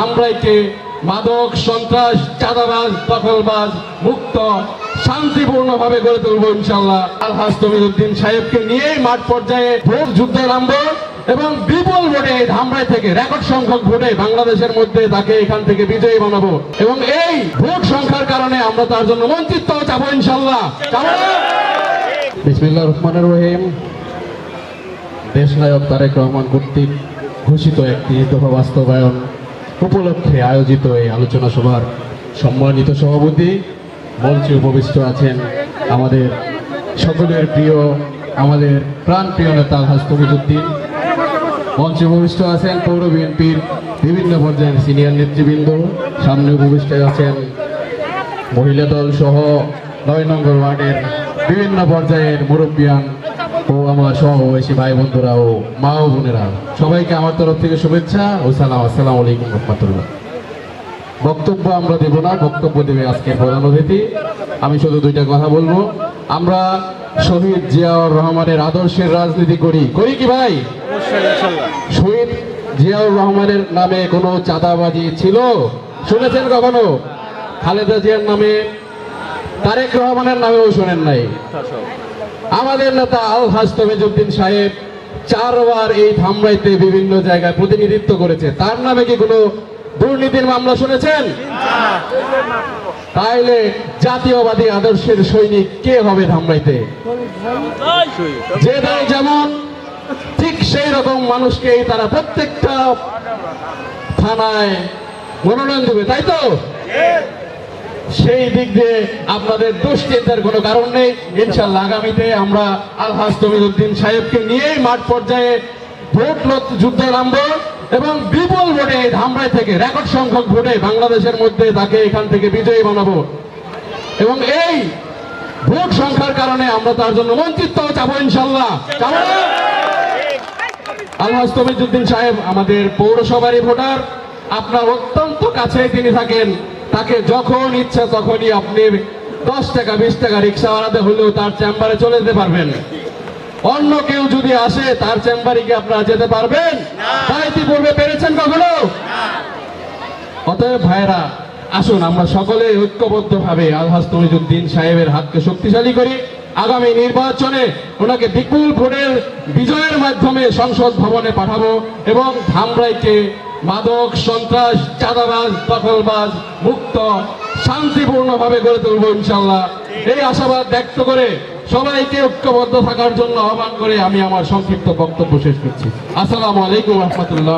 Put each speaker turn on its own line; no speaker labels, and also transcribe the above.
ধামরাইকে মাদক, সন্ত্রাস, চাঁদাবাজ, দখলবাজ, মুক্ত, শান্তিপূর্ণভাবে গড়ে তুলবো ইনশাল্লাহ আলহাজ তমিজুদ্দিন সাহেবকে নিয়েই মাঠ পর্যায়ে ভোট যুদ্ধে নামবো এবং বিপুল ভোটে ধামরাই থেকে রেকর্ড সংখ্যক ভোটে বাংলাদেশের মধ্যে তাকে এখান থেকে বিজয়ী বানাবো। এবং এই ভোট সংখ্যার কারণে আমরা তার জন্য মন্ত্রিত্ব চাবো ইনশাল্লাহ চাবো! বিসমিল্লাহ রহমানের রহিম। দেশনায়ক তারেক রহমান কর্তৃক ঘোষিত একটি দফা বাস্তবায়ন। উপলক্ষে আয়োজিত এই আলোচনা সভার সম্মানিত সভাপতি, মঞ্চে উপবিষ্ট আছেন আমাদের সকলের প্রিয়, আমাদের প্রাণ প্রিয় নেতা আলহাজ তমিজুদ্দিন মঞ্চে উপবিষ্ট আছেন পৌর বিএনপির বিভিন্ন পর্যায়ের সিনিয়র নেতৃবৃন্দ। সামনে উপবিষ্ট আছেন মহিলা দল সহ নয় নম্বর ওয়ার্ডের বিভিন্ন পর্যায়ের মুরব্বিয়ান ও আমার সহবয়সী ভাই বন্ধুরা ও মা ও বোনেরা সবাইকে আমার তরফ থেকে শুভেচ্ছা ও সালাম। আসসালাম আলাইকুম রহমতুল্লাহ। বক্তব্য আমরা দেব না বক্তব্য দেবে আজকে প্রধান অতিথি। আমি শুধু দুইটা কথা বলব। আমরা শহীদ জিয়াউর রহমানের আদর্শের রাজনীতি করি। করি কি ভাই? শহীদ জিয়াউর রহমানের নামে কোনো চাঁদাবাজি ছিল? শুনেছেন কখনো? খালেদা জিয়ার নামে তারেক রহমানের নামেও শোনেন নাই। আমাদের নেতা আল হাজ তমিজুদ্দিন সাহেব চারবার এই ধামরাইতে বিভিন্ন জায়গায় প্রতিনিধিত্ব করেছে। তার নামে কি কোনো দুর্নীতির মামলা শুনেছেন? তাইলে জাতীয়বাদী আদর্শের সৈনিক কে হবে ধামরাইতে? যে দল যেমন, ঠিক সেই রকম মানুষকেই তারা প্রত্যেকটা থানায় মনোনয়ন দেবে, তাই তো? সেই দিক দিয়ে আপনাদের দুশ্চিন্তার কোনো কারণ নেই। ইনশাল্লাহ আগামীতে আমরা আলহাজ তমিজুদ্দিন সাহেবকে নিয়েই মাঠ পর্যায়ে ভোট যুদ্ধে নামবো এবং বিপুল ভোটে ধামরাই থেকে রেকর্ড সংখ্যক ভোটে বাংলাদেশের মধ্যে তাকে এখান থেকে বিজয়ী বানাবো। এবং এই ভোট সংখ্যার কারণে আমরা তার জন্য মন্ত্রিত্ব চাবো ইনশাল্লাহ আলহাজ তমিজুদ্দিন সাহেব আমাদের পৌরসভারই ভোটার। আপনার অত্যন্ত কাছে তিনি থাকেন। তাকে যখন ইচ্ছা তখনই আপনি দশ টাকা বিশ টাকা রিক্সা ভাড়াতে হলেও তার চেম্বারে চলে যেতে পারবেন। অন্য কেউ যদি আসে তার চেম্বারে কি আপনারা যেতে পারবেন? তা ইতিপূর্বে পেরেছেন কখনো? অতএব ভাইরা আসুন আমরা সকলে ঐক্যবদ্ধ ভাবে আলহাজ তমিজুদ্দিন সাহেবের হাতকে শক্তিশালী করি। আগামী নির্বাচনে ওনাকে বিপুল ভোটের বিজয়ের মাধ্যমে সংসদ ভবনে পাঠাবো এবং ধামরাইকে মাদক, সন্ত্রাস, চাঁদাবাজ দখলবাজ মুক্ত, শান্তিপূর্ণভাবে গড়ে তুলবো ইনশাল্লাহ এই আশাবাদ ব্যক্ত করে সবাইকে ঐক্যবদ্ধ থাকার জন্য আহ্বান করে আমি আমার সংক্ষিপ্ত বক্তব্য শেষ করছি। আসসালামু আলাইকুম রহমতুল্লাহ